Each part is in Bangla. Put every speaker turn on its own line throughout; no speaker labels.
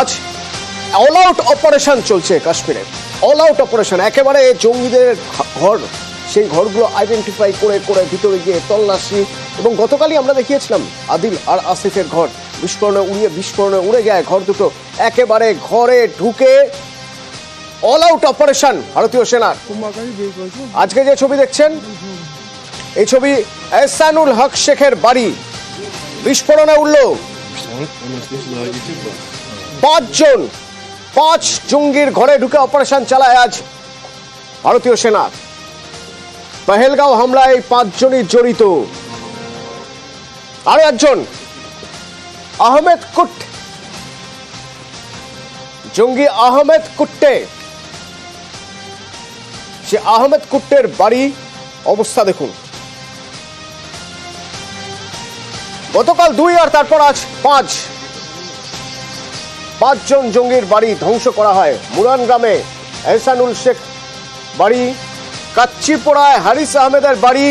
আজ অল আউট অপারেশন চলছে কাশ্মীরে। অল আউট অপারেশন একেবারে জঙ্গিদের ঘর। সেই ঘরগুলো আইডেন্টিফাই করে করে ভিতরে গিয়ে তল্লাশি এবং গতকালই আমরা দেখিয়েছিলাম আদিল আর আসিফের ঘর। বিস্ফোরণে উড়িয়ে বিস্ফোরণে উড়ে যায় ঘর দুটো। একেবারে ঘরে ঢুকে অল আউট অপারেশন ভারতীয় সেনার আজকে যে ছবি দেখছেন এই ছবি এহসানুল হক শেখের বাড়ি। বিস্ফোরণে উঠল পাঁচজন পাঁচ জঙ্গির ঘরে ঢুকে অপারেশন চালায় আজ ভারতীয় সেনা। পেহেলগাঁও হামলায় পাঁচজনই জড়িত। আরও একজন, আহমেদ কুট জঙ্গি আহমেদ কুট্টে। সে আহমেদ কুট্টের বাড়ি অবস্থা দেখুন। গতকাল দুই আর তারপর আজ পাঁচ। পাঁচজন জঙ্গির বাড়ি ধ্বংস করা হয়। মুরান গ্রামে এহসানুল শেখ বাড়ি, কাচ্চিপোড়ায় হারিস আহমেদের বাড়ি,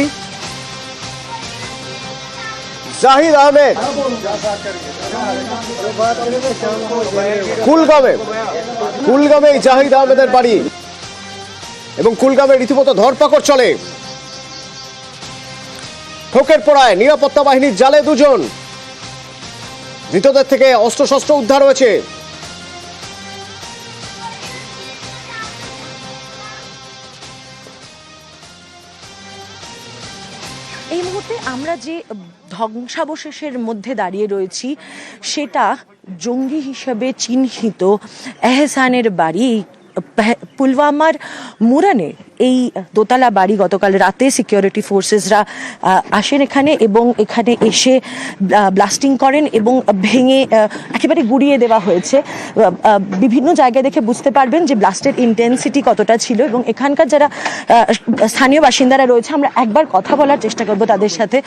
জাহিদ আহমেদ কুলগামে কুলগামে জাহিদ আহমেদের বাড়ি এবং কুলগামে রীতিমতো ধরপাকড় চলে। ঠোকের পড়ায় নিরাপত্তা বাহিনীর জালে দুজন। মৃতদের থেকে অস্ত্রশস্ত্র উদ্ধার হয়েছে।
আমরা যে ধ্বংসাবশেষের মধ্যে দাঁড়িয়ে রয়েছি সেটা জঙ্গি হিসেবে চিহ্নিত এহসানের বাড়ি পুলওয়ামার মুরানে এই দোতলা বাড়ি গতকাল রাতে সিকিউরিটি ফোর্সেসরা আসেন এখানে এবং এখানে এসে ব্লাস্টিং করেন এবং ভেঙে একেবারে গুড়িয়ে দেওয়া হয়েছে। বিভিন্ন জায়গায় দেখে বুঝতে পারবেন যে ব্লাস্টের ইন্টেন্সিটি কতটা ছিল এবং এখানকার যারা স্থানীয় বাসিন্দারা রয়েছে, আমরা একবার কথা বলার চেষ্টা করব তাদের সাথে।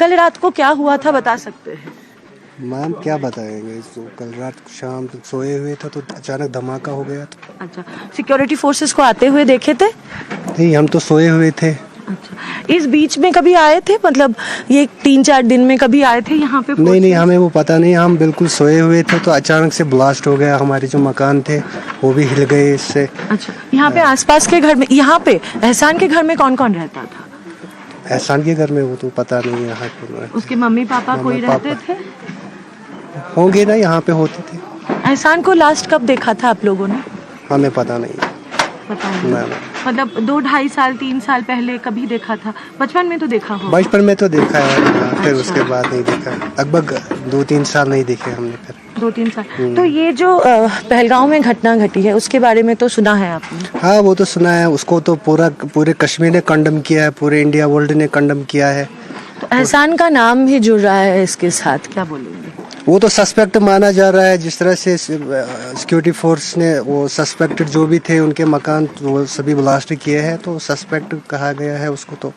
কাল রাত কো ক্যা হুয়া থা, বাতা সকতে হ্যাঁ
मैम क्या बताएँगे? तो कल रात शाम तक सोए हुए थे तो अचानक धमाका हो गया था।
अच्छा सिक्योरिटी फोर्सेस को आते हुए देखे थे?
नहीं हम तो सोए हुए थे।
अच्छा इस बीच में कभी आए थे? मतलब ये तीन चार दिन में कभी आए थे यहाँ पे
नहीं नहीं हमें वो पता नहीं हम बिल्कुल सोए हुए थे तो अचानक से ब्लास्ट हो गया हमारे जो मकान थे वो भी हिल गए इससे।
अच्छा यहाँ पे आसपास के घर में यहाँ पे एहसान के घर में कौन कौन रहता था?
एहसान के घर में वो तो पता नहीं है यहाँ
उसके मम्मी पापा। कोई रहते थे?
होंगे ना यहाँ पे होते थे।
एहसान को लास्ट कब देखा था आप लोगों ने?
हमें पता नहीं।
पता
ना ना
मतलब दो ढाई साल तीन साल पहले कभी देखा था? बचपन में तो देखा हो
बचपन में तो देखा है हाँ, फिर उसके बाद नहीं देखा। लगभग दो तीन साल नहीं देखे हमने फिर।
दो तीन साल तो ये जो पहलगांव में घटना घटी है उसके बारे में तो सुना है आपने?
हाँ वो तो सुना है। उसको तो पूरा पूरे कश्मीर ने कंडम किया है पूरे इंडिया वर्ल्ड ने कंडम किया है।
तो एहसान का नाम भी जुड़ रहा है इसके साथ क्या बोलेंगे?
वो तो सस्पेक्ट माना जा रहा है, जिस तरह से सिक्योरिटी फोर्स ने वो सस्पेक्टेड जो भी थे, उनके मकान वो सभी ब्लास्ट किए हैं तो सस्पेक्ट कहा गया है, उसको तो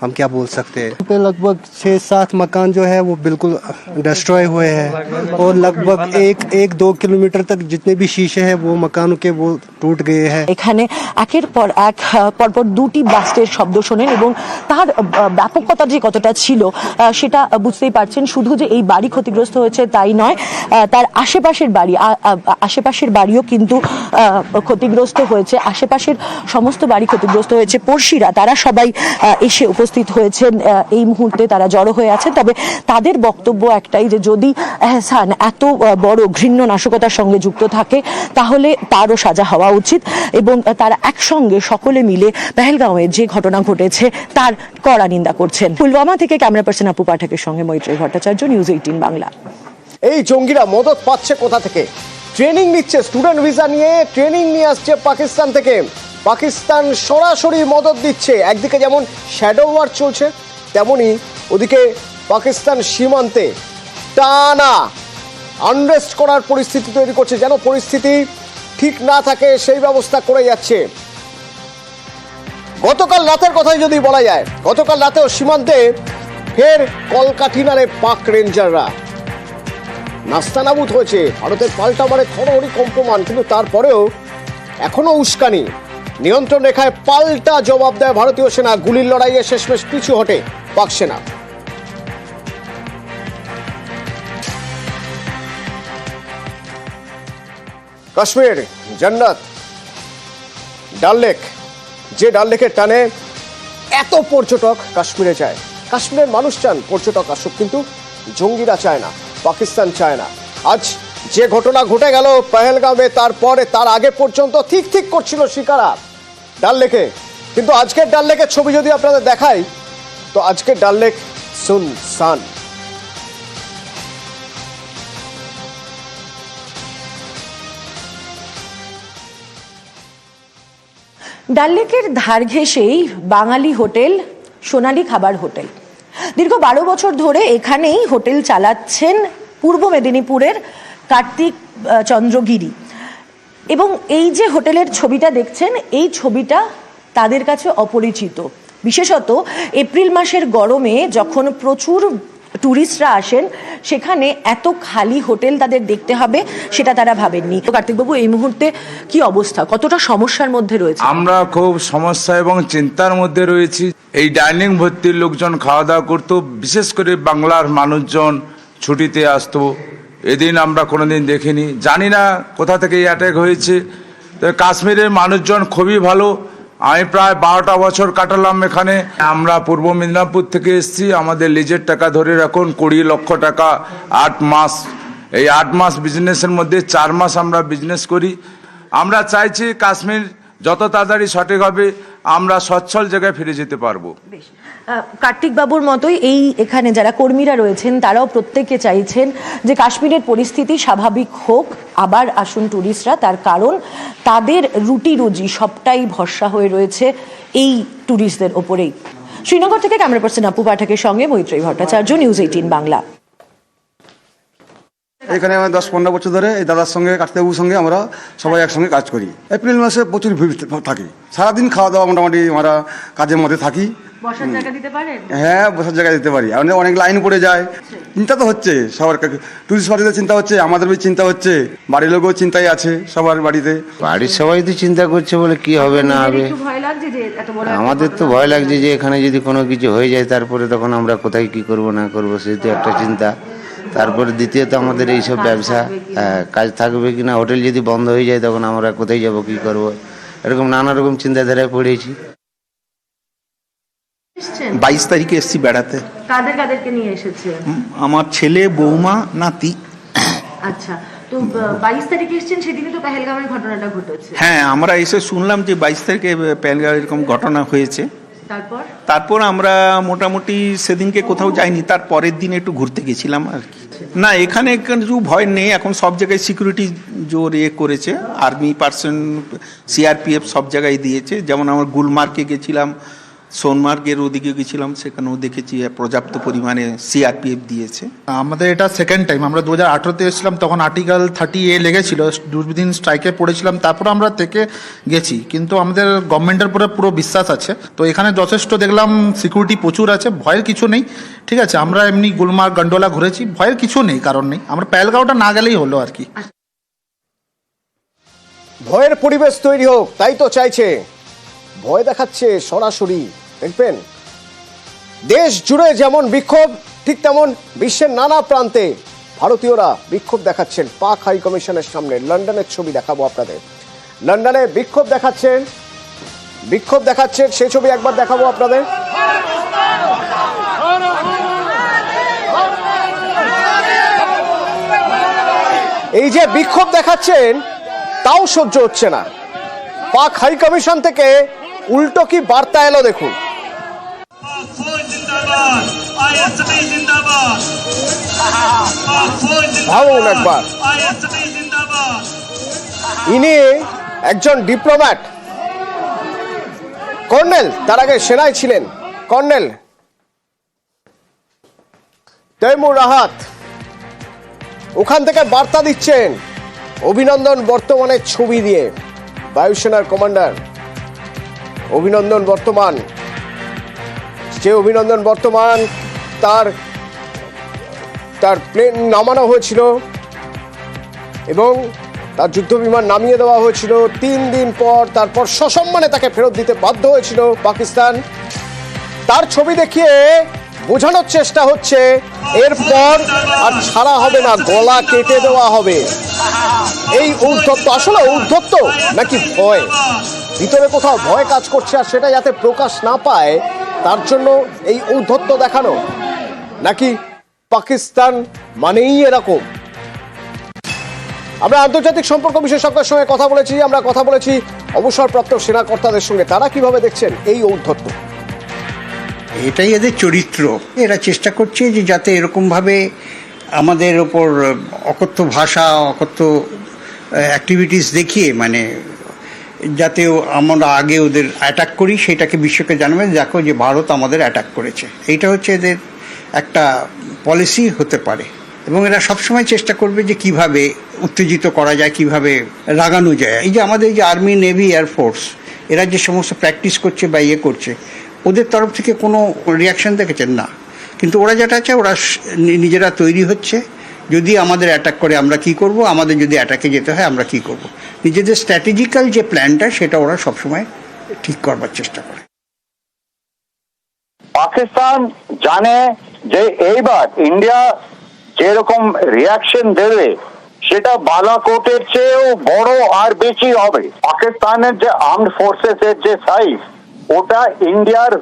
हम क्या बोल सकते हैं पे लगभग छः सात मकान जो है वो बिल्कुल डिस्ट्रॉय हुए हैं और लगभग एक एक दो किलोमीटर तक जितने भी शीशे हैं वो मकानों के वो टूट गए हैं
এখানে একের পর এক আহ, পরপর দুটি ব্লাস্টের শব্দ শোনেন এবং তার আহ, ব্যাপকতা যে কতটা ছিল আহ, সেটা বুঝতেই পারছেন শুধু যে এই বাড়ি ক্ষতিগ্রস্ত হয়েছে তাই নয় আহ, তার আশেপাশের বাড়ি আ- আ- আশেপাশের বাড়িও কিন্তু আহ, ক্ষতিগ্রস্ত হয়েছে আশেপাশের সমস্ত বাড়ি ক্ষতিগ্রস্ত হয়েছে পড়শিরা তারা সবাই আহ, এসে উপস্থিত হয়েছেন এই মুহূর্তে তারা জড়ো হয়ে আছেন। তবে তাদের বক্তব্য একটাই যে যদি এহসান এত বড় ঘৃণ্য নাশকতার সঙ্গে যুক্ত থাকে, তাহলে তারও সাজা হওয়া উচিত এবং তারা একসঙ্গে সকলে মিলে পেহেলগাঁওয়ে যে ঘটনা ঘটেছে, তার কড়া নিন্দা করছেন। পুলওয়ামা থেকে ক্যামেরা পার্সন আপু পাঠকের সঙ্গে মৈত্রী ভট্টাচার্য, নিউজ এইটিন বাংলা।
এই জঙ্গিরা মদত পাচ্ছে কোথা থেকে? ট্রেনিং নিচ্ছে, স্টুডেন্ট ভিসা নিয়ে ট্রেনিং নিয়ে আসছে পাকিস্তান থেকে। পাকিস্তান সরাসরি মদত দিচ্ছে। একদিকে যেমন শ্যাডো ওয়ার চলছে, তেমনি ওদিকে পাকিস্তান সীমান্তে টানা আনরেস্ট করার পরিস্থিতি তৈরি করছে। যেন পরিস্থিতি ঠিক না থাকে, সেই ব্যবস্থা করে যাচ্ছে। গতকাল রাতের কথাই যদি বলা যায়, গতকাল রাতেও সীমান্তে ফের কলকাঠিনারে পাক রেঞ্জাররা। নাস্তানাবুদ হয়েছে, ভারতের পাল্টা মারে থরহরি কম্পমান, কিন্তু তারপরেও এখনও উস্কানি। নিয়ন্ত্রণ রেখায় পাল্টা জবাব দেয় ভারতীয় সেনা। গুলির লড়াইয়ে শেষমেশ পিছু হটে পাক সেনা। কাশ্মীর, জান্নাত, ডাল লেক। যে ডাল লেকের টানে এত পর্যটক কাশ্মীরে যায়। কাশ্মীরের মানুষ চান পর্যটক আসুক, কিন্তু জঙ্গিরা চায় না, পাকিস্তান চায় না। আজ যে ঘটনা ঘটে গেল পেহেলগামে, তারপরে, তার আগে পর্যন্ত ঠিক ঠিক করছিল শিকারা। ডাল লেকে। কিন্তু আজকের ডাল লেকের ছবি যদি আপনাদের দেখাই, তো আজকের ডাল লেক সুন সান
ডাল লেকের ধার ঘেঁষেই বাঙালি হোটেল, সোনালী খাবার হোটেল। দীর্ঘ বারো বছর ধরে এখানেই হোটেল চালাচ্ছেন পূর্ব মেদিনীপুরের কার্তিক চন্দ্রগিরি। এবং এই যে হোটেলের ছবিটা দেখছেন, এই ছবিটা তাদের কাছে অপরিচিত। বিশেষত এপ্রিল মাসের গরমে যখন প্রচুর ট্যুরিস্টরা আসেন, সেখানে এত খালি হোটেল তাদের দেখতে হবে, সেটা তারা ভাবেননি। তো কার্তিকবাবু, এই মুহূর্তে কি অবস্থা? কতটা সমস্যার মধ্যে রয়েছে?
আমরা খুব সমস্যা এবং চিন্তার মধ্যে রয়েছি। এই ডাইনিং ভর্তির লোকজন খাওয়া দাওয়া করতো, বিশেষ করে বাংলার মানুষজন ছুটিতে আসতো। এদিন আমরা কোনোদিন দেখিনি। জানি না কোথা থেকে এই অ্যাটাক হয়েছে। তো কাশ্মীরের মানুষজন খুবই ভালো। আমি প্রায় বারোটা বছর কাটালাম এখানে। আমরা পূর্ব মেদিনীপুর থেকে এসেছি। আমাদের লিজের টাকা ধরে রাখুন, কুড়ি লক্ষ টাকা, আট মাস। এই আট মাস বিজনেসের মধ্যে চার মাস আমরা বিজনেস করি। আমরা চাইছি কাশ্মীর যত তাড়াতাড়ি সঠিক হবে, আমরা সচ্ছল জায়গায় ফিরে যেতে পারব।
বেশ কার্তিক বাবুর মতোই এই এখানে যারা কর্মীরা রয়েছেন, তারাও প্রত্যেকে চাইছেন যে কাশ্মীরের পরিস্থিতি স্বাভাবিক হোক, আবার আসুন ট্যুরিস্টরা তার কারণ তাদের রুটি রুজি সবটাই ভরসা হয়ে রয়েছে এই ট্যুরিস্টদের ওপরেই। শ্রীনগর থেকে ক্যামেরা পার্সন আপু পাঠকের সঙ্গে মৈত্রী ভট্টাচার্য নিউজ এইটিন বাংলা।
এখানে আমার দশ পনেরো বছর ধরে এই দাদার সঙ্গে, কার্তিকবাবুর সঙ্গে আমরা সবাই একসঙ্গে কাজ করি। এপ্রিল মাসে প্রচুর ভিড় থাকে। সারাদিন খাওয়া দাওয়া মোটামুটি আমরা কাজের মধ্যে থাকি।
বসার জায়গা দিতে পারেন?
হ্যাঁ বসার জায়গায় দিতে পারি। অনেক অনেক লাইন পড়ে যায়। চিন্তা তো হচ্ছে সবার টুরিস্ট পার্টিদের চিন্তা হচ্ছে আমাদের চিন্তা হচ্ছে। বাড়ির লোকও চিন্তায় আছে সবার বাড়িতে।
বাড়ির সবাই তো চিন্তা করছে বলে কি হবে না হবে।
ভয় লাগছে যে
আমাদের তো ভয় লাগছে যে এখানে যদি কোনো কিছু হয়ে যায় তারপরে তখন আমরা কোথায় কি করব না করব সেই তো একটা চিন্তা। তারপরে দ্বিতীয়ত আমাদের এইসব ব্যবসা হ্যাঁ, কাজ থাকবে কি না? হোটেল যদি বন্ধ হয়ে যায় তখন আমরা কোথায় যাব কি করব? এরকম নানা রকম চিন্তাধারায় পড়েছি।
বাইশ তারিখে এসছি বেড়াতে।
কাদের কাদেরকে নিয়ে এসেছে
আমার ছেলে বৌমা নাতি।
আচ্ছা তো বাইশ তারিখে এসেছেন সেদিনই তো পেহেলগামের ঘটনাটা ঘটেছে।
হ্যাঁ আমরা এসে শুনলাম যে বাইশ তারিখে প্যালগাঁও এরকম ঘটনা হয়েছে।
তারপর?
তারপর আমরা মোটামুটি সেদিনকে কোথাও যাইনি তার পরের দিন একটু ঘুরতে গেছিলাম আর কি। না এখানে কিছু ভয় নেই এখন সব জায়গায় সিকিউরিটি জোর ইয়ে করেছে আর্মি পার্সন সিআরপিএফ সব জায়গায় দিয়েছে। যেমন আমার গুলমার্কে গেছিলাম সোনমার্গের ওদিকে গেছিলাম সেখানেও দেখেছি পর্যাপ্ত পরিমাণে সিআরপিএফ দিয়েছে।
আমাদের এটা সেকেন্ড টাইম আমরা দু হাজার আঠেরোতে এসেছিলাম তখন আর্টিকেল থার্টি এ লেগেছিল দুদিন স্ট্রাইকে পড়েছিলাম তারপর আমরা থেকে গেছি কিন্তু আমাদের গভর্নমেন্টের উপরে পুরো বিশ্বাস আছে। তো এখানে যথেষ্ট দেখলাম সিকিউরিটি প্রচুর আছে ভয়ের কিছু নেই ঠিক আছে আমরা এমনি গুলমার্গ গন্ডোলা ঘুরেছি ভয়ের কিছু নেই কারণ নেই আমরা প্যালগাঁওটা না গেলেই হলো আর কি।
ভয়ের পরিবেশ তৈরি হোক তাই তো চাইছে। ভয় দেখাচ্ছে সরাসরি। দেখবেন? দেশ জুড়ে যেমন বিক্ষোভ, ঠিক তেমন বিশ্বের নানা প্রান্তে ভারতীয়রা বিক্ষোভ দেখাচ্ছেন পাক হাই কমিশনের সামনে। লন্ডনের ছবি দেখাবো আপনাদের। লন্ডনে বিক্ষোভ দেখাচ্ছেন বিক্ষোভ দেখাচ্ছেন, সেই ছবি একবার দেখাবো আপনাদের। এই যে বিক্ষোভ দেখাচ্ছেন, তাও সহ্য হচ্ছে না। পাক হাই কমিশন থেকে উল্টো কি বার্তা এলো দেখুন। ভাবুন একবার। ইনি একজন ডিপ্লোম্যাট। কর্নেল, তার আগে সেনায় ছিলেন। কর্নেল, তৈমুর রাহাত, ওখান থেকে বার্তা দিচ্ছেন। অভিনন্দন বর্তমানের ছবি দিয়ে বায়ুসেনার কমান্ডার। অভিনন্দন বর্তমান। যে অভিনন্দন বর্তমান, তার তার প্লেন নামানো হয়েছিল এবং তার যুদ্ধ বিমান নামিয়ে দেওয়া হয়েছিল। তিন দিন পর তারপর সসম্মানে তাকে ফেরত দিতে বাধ্য হয়েছিল পাকিস্তান। তার ছবি দেখিয়ে বোঝানোর চেষ্টা হচ্ছে, এরপর আর ছাড়া হবে না, গলা কেটে দেওয়া হবে। এই ঔদ্ধত্য আসলে ঔদ্ধত্য নাকি ভয়? ভিতরে কোথাও ভয় কাজ করছে আর সেটা যাতে প্রকাশ না পায়, তার জন্য এই ঔদ্ধত্য দেখানো। নাকি পাকিস্তান মানেই এরকম? আমরা আন্তর্জাতিক সম্পর্ক বিশেষজ্ঞের সঙ্গে কথা বলেছি, আমরা কথা বলেছি অবসরপ্রাপ্ত সেনা কর্তাদের সঙ্গে। তারা কীভাবে দেখছেন এই ঔদ্ধত্য?
এটাই এদের চরিত্র। এরা চেষ্টা করছে যে যাতে এরকমভাবে আমাদের ওপর অকথ্য ভাষা, অকথ্য অ্যাক্টিভিটিস দেখিয়ে মানে যাতে আমরা আগে ওদের অ্যাটাক করি, সেটাকে বিশ্বকে জানাবে, দেখো যে ভারত আমাদের অ্যাটাক করেছে। এইটা হচ্ছে এদের একটা পলিসি হতে পারে। এবং এরা সবসময় চেষ্টা করবে যে কীভাবে উত্তেজিত করা যায়, কীভাবে রাগানো যায়। এই যে আমাদের যে আর্মি নেভি এয়ারফোর্স এরা যে সমস্ত প্র্যাকটিস করছে বা ইয়ে করছে, ওদের তরফ থেকে কোনো রিয়াকশন দেখেছেন? না। কিন্তু ওরা যেটা চায়, ওরা নিজেরা তৈরি হচ্ছে। যদি আমাদের অ্যাটাক করে, আমরা কি করব? আমাদের যদি অ্যাটাকে যেতে হয়, আমরা কি করব? নিজেদের স্ট্র্যাটেজিক্যাল যে প্ল্যানটা সেটা ওরা সবসময় ঠিক করবার চেষ্টা করে।
পাকিস্তান জানে যে এইবার ইন্ডিয়া যেরকম রিয়াকশন দেবে, সেটা বালাকোটের চেয়েও বড় আর বেশি হবে। পাকিস্তানের যে আর্মড ফোর্সেস এর যে সাইজ ওটা ইন্ডিয়ার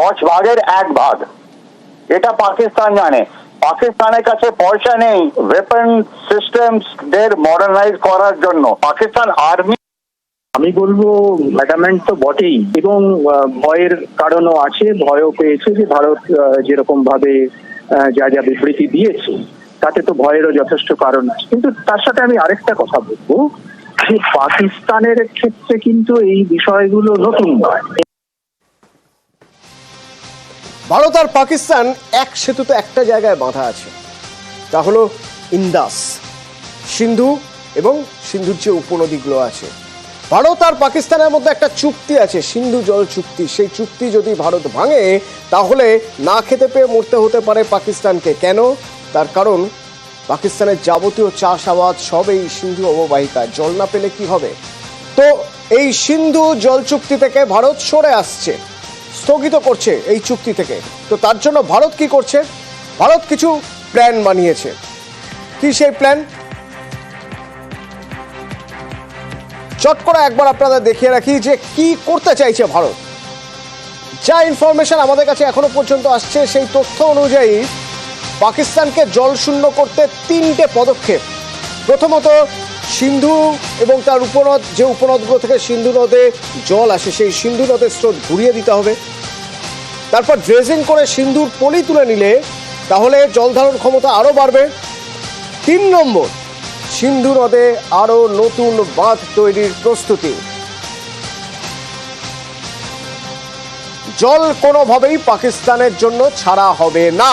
দশ ভাগের এক ভাগ। এটা পাকিস্তান জানে। পাকিস্তানের কাছে পয়সা নেই ওয়েপন সিস্টেমস দের মডার্নাইজ করার জন্য। পাকিস্তান আর্মি
আমি বলব ম্যাটামেন্ট তো বটেই, এবং ভয়ের কারণও আছে, ভয়ও পেয়েছে যে ভারত যেরকম ভাবে যা যা বিবৃতি দিয়েছে, তাতে তো ভয়েরও যথেষ্ট কারণ আছে। কিন্তু তার সাথে আমি আরেকটা কথা বলব, যে পাকিস্তানের ক্ষেত্রে কিন্তু এই বিষয়গুলো নতুন নয়।
ভারত আর পাকিস্তান এক সেতুতে একটা জায়গায় বাঁধা আছে। তা হলো ইন্দাস। সিন্ধু এবং সিন্ধুর যে উপনদীগুলো আছে। ভারত আর পাকিস্তানের মধ্যে একটা চুক্তি আছে, সিন্ধু জল চুক্তি। সেই চুক্তি যদি ভারত ভাঙে, তাহলে না খেতে পেয়ে মরতে হতে পারে পাকিস্তানকে। কেন? তার কারণ, পাকিস্তানের যাবতীয় চাষাবাদ সব এই সিন্ধু অববাহিকায় জল না পেলে কি হবে? তো এই সিন্ধু জল চুক্তি থেকে ভারত সরে আসছে। স্থগিত করছে এই চুক্তি থেকে। তো তার জন্য ভারত কি করছে? ভারত কিছু প্ল্যান বানিয়েছে। কি সেই প্ল্যান চট করে একবার আপনাদের দেখিয়ে রাখি যে কি করতে চাইছে ভারত। যা ইনফরমেশন আমাদের কাছে এখনও পর্যন্ত আসছে, সেই তথ্য অনুযায়ী পাকিস্তানকে জল শূন্য করতে তিনটে পদক্ষেপ। প্রথমত সিন্ধু এবং তার উপনদ, যে উপনদগুলো থেকে সিন্ধু নদে জল আসে, সেই সিন্ধু নদের স্রোত ঘুরিয়ে দিতে হবে। তারপর ড্রেজিং করে সিন্ধুর পলি তুলে নিলে, তাহলে জল ধারণ ক্ষমতা আরও বাড়বে। তিন নম্বর, সিন্ধু নদে আরও নতুন বাঁধ তৈরির প্রস্তুতি। জল কোনোভাবেই পাকিস্তানের জন্য ছাড়া হবে না।